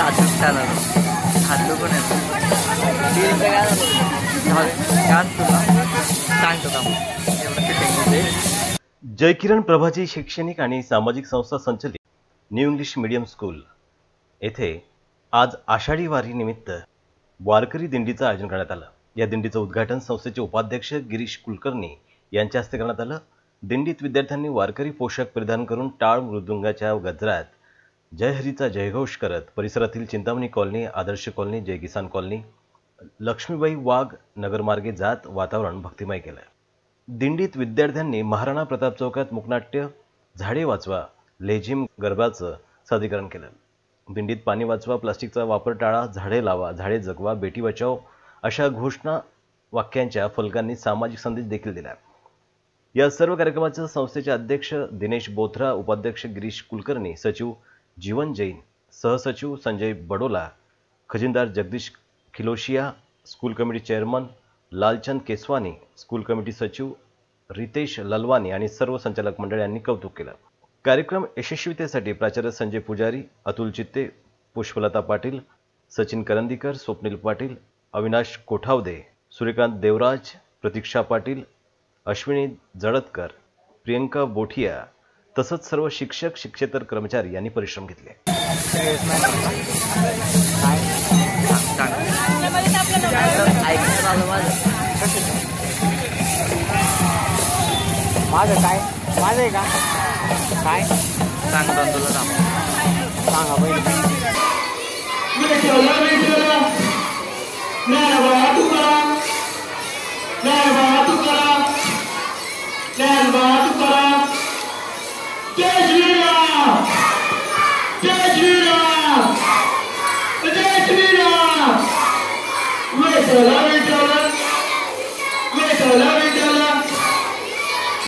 खाल्लो पण आहे. जय किरण प्रभाजी शैक्षणिक आणि सामाजिक संस्था संचलित न्यू इंग्लिश मीडियम स्कूल. येथे आज आषाढी वारी निमित्त वारकरी दिंडीचं आयोजन करण्यात आलं. या दिंडीचं उद्घाटन संस्थेचे उपाध्यक्ष गिरीश कुलकर्णी यांच्या हस्ते करण्यात आलं. दिंडीत विद्यार्थ्यांनी वारकरी पोषक परिधान करून टाळ मृदुंगाच्या गजरात जय हरीचा जयघोष करत परिसरातील Chintamani colony Adarsh colony Jai Kisan colony Laxmibai Wagh नगरमार्गे जात वातावरण भक्तिमय केलं दिंडीत विद्यार्थ्यांनी महाराणा प्रताप चौकात मुकनाट्य झाडे वाचवा लेझिम गरबाचं सादरीकरण केलं. दिंडीत पाणी वाचवा प्लास्टिकचा वापर टाळा झाडे लावा झाडे जगवा बेटी बचाव अशा घोषणा वाक्यांच्या फलकांनी सामाजिक संदेश देखील दिला या सर्व कार्यक्रमाचं संस्थेचे अध्यक्ष दिनेश बोथरा उपाध्यक्ष गिरीश कुलकर्णी सचिव जीवन जैन सहसचिव Sanjay Badola खजिनदार Jagdish Khiloshiya school committee chairman Lalchand Keswani school committee सचिव रितेश ललवानी आणि सर्व संचालक मंडळ यांनी कौतुक केलं. कार्यक्रम यशस्वीतेसाठी प्राचार्य संजय पुजारी अतुल चित्ते पुष्पलता पाटील सचिन करंदीकर स्वप्नील पाटील अविनाश कोठावदे सूर्यकांत देवराज प्रतीक्षा पाटील अश्विनी जळदकर प्रियंका बोठिया तसंच सर्व शिक्षक शिक्षेतर कर्मचारी यांनी परिश्रम घेतले. माझं काय? माझं आहे का? काय? सांग तुला सांगा पहिले जय श्रीराम जय श्रीराम